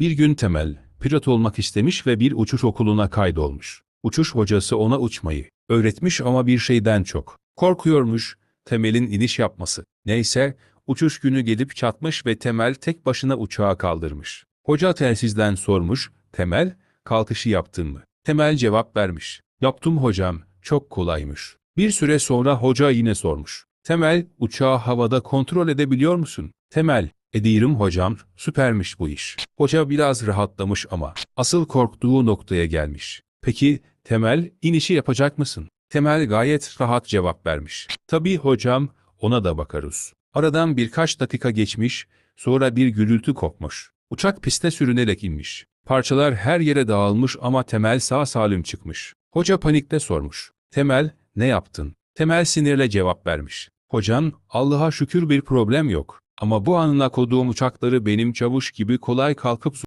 Bir gün Temel, pilot olmak istemiş ve bir uçuş okuluna kaydolmuş. Uçuş hocası ona uçmayı öğretmiş ama bir şeyden çok korkuyormuş, Temel'in iniş yapması. Neyse, uçuş günü gelip çatmış ve Temel tek başına uçağa kaldırmış. Hoca telsizden sormuş, Temel, kalkışı yaptın mı? Temel cevap vermiş. Yaptım hocam, çok kolaymış. Bir süre sonra hoca yine sormuş. Temel, uçağı havada kontrol edebiliyor musun? Temel, ediyorum hocam, süpermiş bu iş. Hoca biraz rahatlamış ama asıl korktuğu noktaya gelmiş. Peki, Temel, inişi yapacak mısın? Temel gayet rahat cevap vermiş. Tabii hocam, ona da bakarız. Aradan birkaç dakika geçmiş, sonra bir gürültü kopmuş. Uçak piste sürünerek inmiş. Parçalar her yere dağılmış ama Temel sağ salim çıkmış. Hoca panikte sormuş. Temel, ne yaptın? Temel sinirle cevap vermiş. Hocam, Allah'a şükür bir problem yok. Ama bu anına koduğum uçakları benim çavuş gibi kolay kalkıp